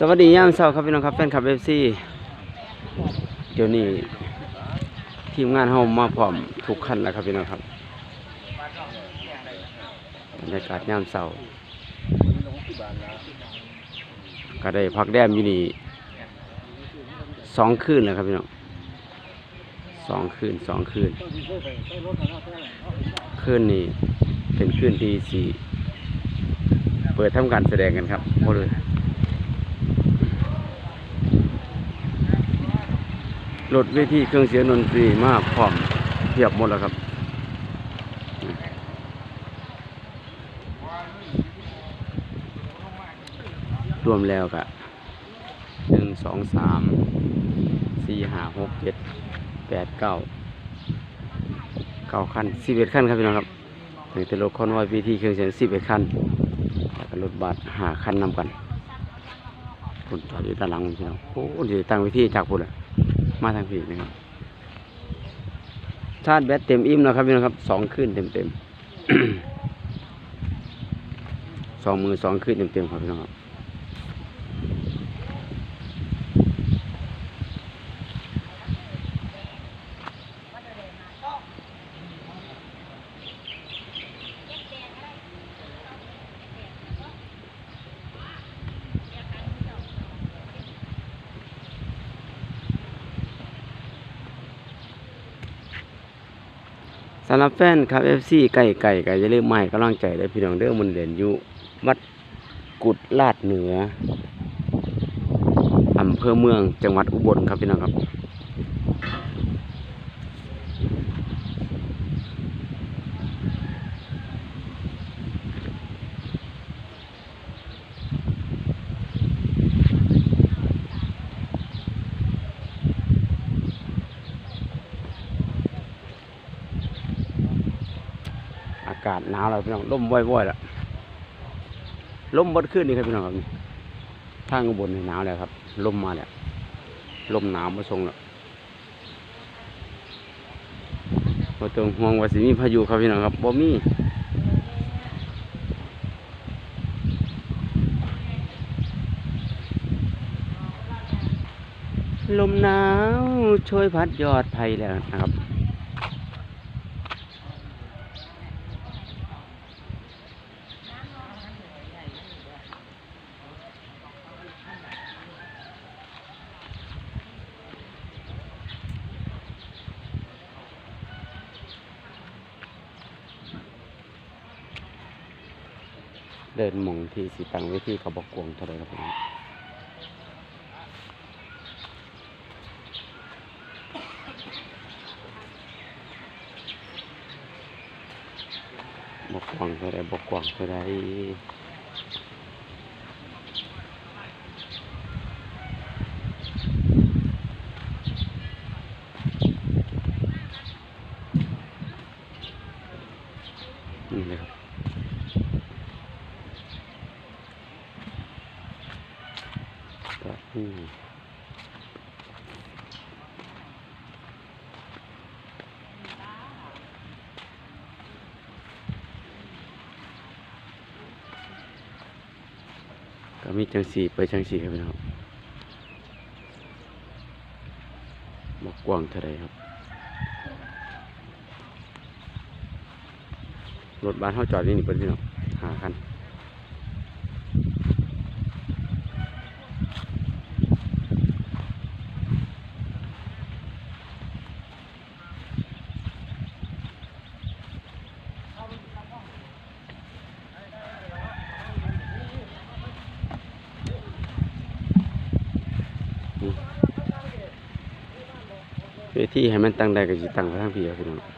สวัสดียามเช้าครับพี่น้องครับแฟนคลับเอฟซีเดี๋ยวนี้ทีมงานเฮามาพร้อมทุกขั้นแล้วครับพี่น้องครับบรรยากาศยามเช้าก็ได้พักแรมอยู่นี่สองคืนแล้วครับพี่น้องสองคืนสองคืน คืนนี้เป็นคืนที่สี่เปิดทำการแสดงกันครับหมเลย รถเวทีเครื่องเสียงดนตรีมาพร้อมเทียบหมดแล้วครับรวมแล้วกะหนึ่งสองสามสี่ห้าหกเจ็ดแปดเก้าเก้าคันสิบเอ็ดคันครับพี่น้องครับถึงแต่รถคอนวอยเวทีเครื่องเสียงสิบเอ็ดคันแล้วก็รถบัสหาคันนำกันคุณจอดอยู่ด้านหลังพี่น้องโอ้เดี๋ยตั้งเวทีจากพุ่นอะ มาทางผีนะครับชาติแบตเต็มอิ่มแล้วครับพี่น้องครับสองขึ้นเต็มเต็มสองมือสองขึ้นเต็มเต็มครับพี่น้องครับ สำหรับแฟนครับ FC ไก่ไก่ไก่จะเริ่าลืมมาให้กำลังใจเลยพี่น้องเด้อมันเด่นอยู่วัดกุดลาดเหนืออำเภอเมืองจังหวัดอุบลครับพี่น้องครับากาศหนาวแล้วพี่น้องลมว่อยๆแล้วลมบดขึ้นนี่ครับพี่น้องครับทางบนหนาวแล้วครับลมมาแล้วลมหนาวมาทรงแล้วบ่ต้องห่วงว่าสิมีพายุครับพี่น้องครับบ่มีลมหนาวช่วยพัดยอดไผ่แล้วนะครับ เดินหมองที่สีตังเวทีเขาบอกกวงเท่าไรครับพี่บอกกวางเท่าไรบอกกวางเท่าไรนี่เลยครับ กามก็มีจังสีไปจังสีครับพี่น้องบอกกว้างเท่าไรครับ รถบ้านเขาจอดนี่นี่เป็นพี่น้องหาคัน เวทีให้มันตั้งได้ก็สิตั้งไปทางพี่ครับพี่น้อง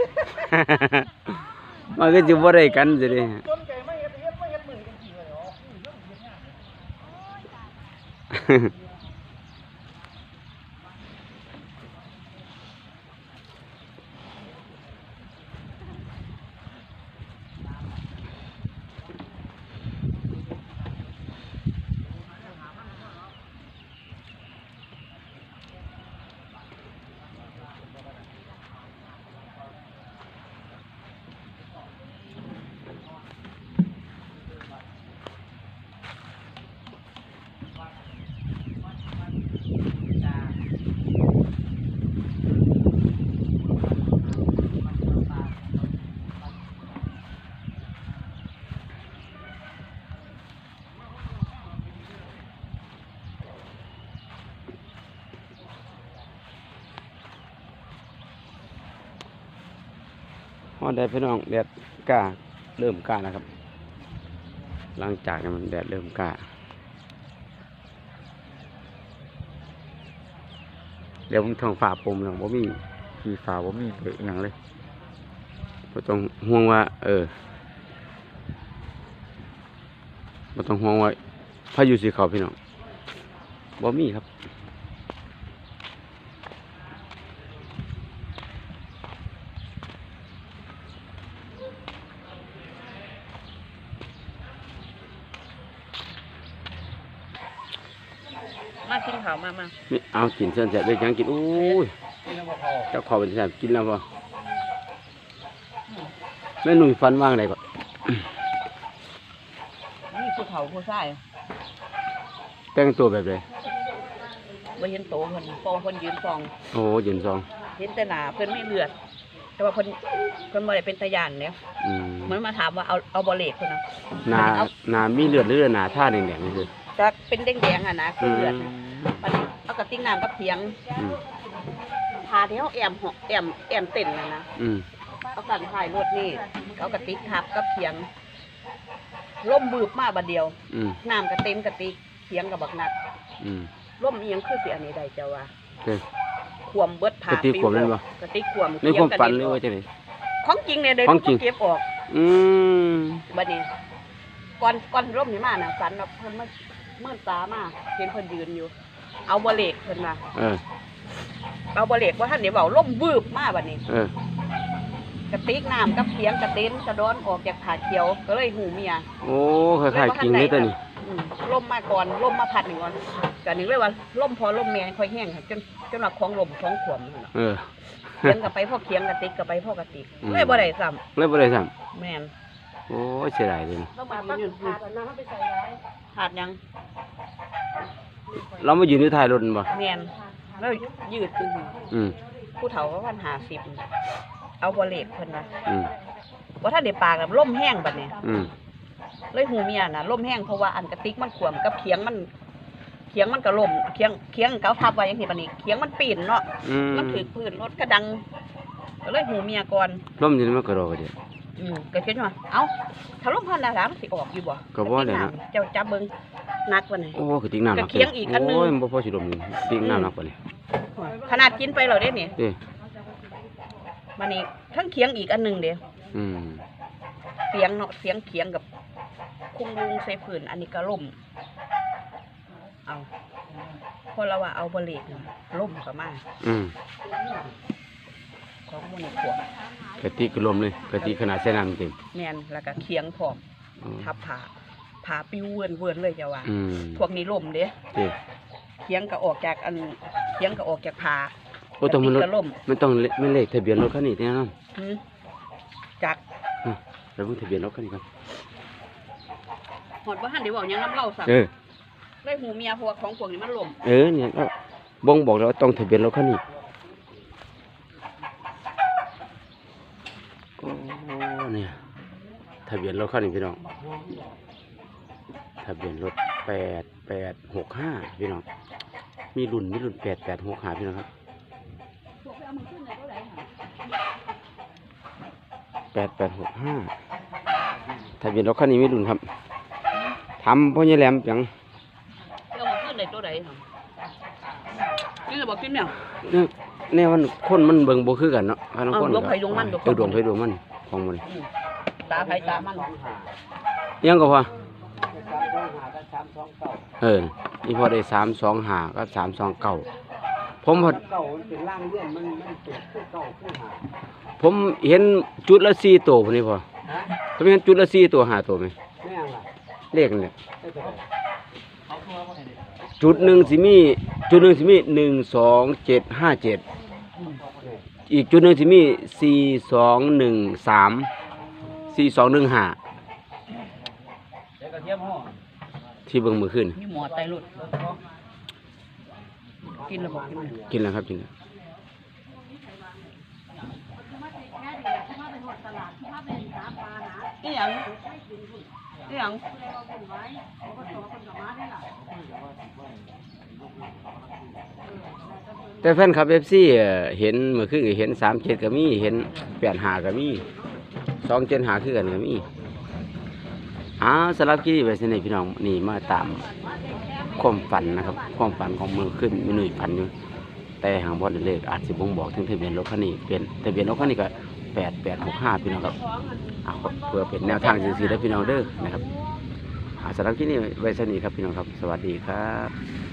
มันก็สิบ่ได้กันจะได้ฮเฮ็ดไม่เฮ็ดมือกันจริงเลยเหรออือเรื่องเฮ็ดงาน ฮ อดได้พี่น้องแดดกล้าเริ่มกล้าแล้วครับ หลังจากนั้มันแดดเริ่มกล้า เดี๋ยวผมทองฝ่าปมแล้วบ่มีมีฝ่าบ่มีเบรกอหย่างเลยบ่ต้องห่วงว่า เออบ่ต้องห่วงว่าพายุสิเขาพี่น้องบ่มีครับ มากินข้าวมามานี่เอากินเส้นแสบได้ยังกินอู้ยนี่นะบ่พอเจ้าขอเป็นแสบกินแล้วพอแม่หนุ่ยฟันว่างไหนก่อนนี่ผู้เฒ่าผู้ชายแต่งตัวแบบไรบ่เห็นโตเพิ่นฟองเพิ่นยืนฟอง โอ้ยืนซอง เห็นแต่หน้าเพิ่นไม่เลือด แต่ว่าเพิ่นเพิ่นบ่ได้เป็นตะยานเนี่ยอืมเหมือนมาถามว่าเอาเอาบ่เลขเพิ่นนะหนาหนามีเลือดหรือหนาท่าแดงๆนี่คือจักเป็นแดงๆอะนะคือือมเลือดนะ บัดนี้เอากระติกน้ำกับเพียงอืมพาที่เฮาแอมหอกแอมแอมเต้นน่ะนะอืมเอากันถ่ายรถนี่เอากระติกทับกับเพียงล่มบืบมาบัดเดียวอืมน้ำก็เต็มกระติกเพียงก็บักหนักอืมล่มอีหยังคือสิอันนี้ได้เจ้าว่าเด้อ ขวมเบิดผากระติกขวมนั่นบ่ กระติกขวมในความเขียงกระฝันด็เลยออกว่าจะไหน ของจริงเนี่ยเดี๋ยวของจริง เก็บออก อืมบัดนี้ก่อนก่อนร่มนี่มาน่ะฝันว่าเพิ่นมาเมื่อตามาเห็นเพิ่นยืนอยู่ เอาบ่เหล็กเพิ่นมาเออเอาบ่เหล็กว่าท่านเดี๋ยวเว้าล่มวืบมาบัดนี้เออกระติกน้ำกับเขียงกระเต็นกระดอนออกจากผาเขียวก็เลยหูเมียโอ้คล้ายๆกินเลยตัวนี้อืมล่มมาก่อนล่มมาพัดหนึ่งก่อนกันนึงเลยว่าล่มพอล่มแม่ค่อยแห้งค่ะจนจนว่าของลมของขวมนั่นน่ะเออ เขียงกับไปพ่อเขียงกระติกกับไปพ่อกระติกอืม เลยบ่ได้ซ้เลยบ่ได้ซ้ำแม่นำโอ้ยเสียดายเลยเรามายืนขาดนะไปใส่ร้ายขาดยัง เรามายืนอยู่ท้ายรถนั่นบ่แม่นแล้วยืดตึงอืมผู้เฒ่าก็พันหาสิบเอาบ่เหล็กเพิ่นนะอืมว่าถ้าได้ปากแล้วล่มแห้งบัดนี้อืมเลยหูเมียน่ะล่มแห้งเพราะว่าอันกระติกมันขวมกับเขียงมันเขียงมันก็ล่มเขียงเขียงเกาทับไว้อย่างที่บัดนี้เขียงมันปีนเนาะอืมมันถือพื้นรถกระดังก็เลยหูเมียก่อน ร่มอยู่นี่มันก็รอก็เดียว อืมก็คิดว่าเอ้าถ้าล่มพันดามันสิออกอยู่บ่ก็บ่ได้นะ เจ้าจับเบิ่งนักวันนี้ โอ้คือติ๊กน้ำหนักกระเคียงอีกอันหนึ่ง โอ้ยมันบ่พอสิดมนี่ติ๊กน้ำหนักกว่านี้ขนาดกินไปแล้วเด้นี่เด้มันนี่ทั้งเคียงอีกอันหนึงเด้อืมเสียงเนาะเสียงเคียงกับคุงลุงใส่พื้นอันนี้ก็ล่มเอาพอเราว่าเอาบริกล่มก็มาอืมของมันขวบ กะติกลมเลยกะติขนาดใส่น้ำเต็มแม่นแล้วก็เคียงพร้อมอ๋อทับผาผาปิวเวินเวินเลยจ้าว่า อืมพวกนี้ล่มเด้เด้เคียงก็ออกจากอันเคียงก็ออกจากผาโอ้ต้องมันรถกระล่มมันต้องเลไม่เลขทะเบียนรถคันนี้แน่นอนหืมจากแล้วเบิ่งทะเบียนรถคันนี้ก่อนหอดว่าหันเดี๋ยวบอกยังน้ำเล่าสั่งเออเลยหูเมียพวกของพวกนี้มันล่มเออเนี่ยแล้วบ่งบอกแล้วว่าต้องทะเบียนรถคันนี้ โอ้ทะเบียนรถคันนี้พี่น้องทะเบียนรถแปดแปดหกห้าพี่น้องมีรุ่นมีรุ่นแปดแปดหกห้าพี่น้องครับแปดแปดหกห้าทะเบียนรถคันนี้มีรุ่นครับทำพ่อใหญ่แหลมจังเรื่องมันขึ้นในตัวใดครับนี่จะบอกกินเนี่ยเนี่ย แน่มันคนมันเบิ่งบ่คือกันเนาะพาน้องคนเอาดวงไผดวงมัน เออดวงไผดวงมันของมันอืมตาไผตามันยังก็พอเออนี่พอได้สามสองห้าก็สามสองเก้าผมพอ เก่ามันเป็นร่างเลื่อนมันมันเป็นคือเก่าคือหาผมเห็นจุดละสี่ตัวพอนี่พอฮะผมเห็นจุดละสี่ตัวห้าตัวไหมแม่งล่ะเลขเนี่ยได้ตัวใดจุดหนึ่งสิมี จุดหนึ่งสิมีหนึ่งสองเจ็ดห้าเจ็ด อีกจุดหนึ่งสิมีสี่สองหนึ่งสามสี่สองหนึ่งห้าแล้วก็เทียมห่อที่เบิ่งมือขึ้น มีหมอไตรุดกินแล้วบอกกินเนี่ยกินแล้วครับกินแล้วนี่หยังนี่หยัง แต่แฟนคลับเอฟซีเห็นเมื่อคืนก็เห็นสามเจ็ดก็มีเห็นแปดหาก็มีสองเจ็ดหาคือกันก็มีอ้าวสำหรับที่ไปสนิทพี่น้องนี่มาตามความฝันนะครับ ความฝันของมือขึ้นมีหนุ่ยฝันอยู่แต่หางบอลเลขอาจสิบ่งบอกถึงทะเบียนรถคันนี้เป็นทะเบียนรถคันนี้ก็แปดแปดหกห้าพี่น้องครับเอาเพื่อเป็นแนวทางสื่อๆได้พี่น้องเด้อนะครับอาสำหรับที่นี่ไว้สนิทครับพี่น้องครับ สวัสดีครับ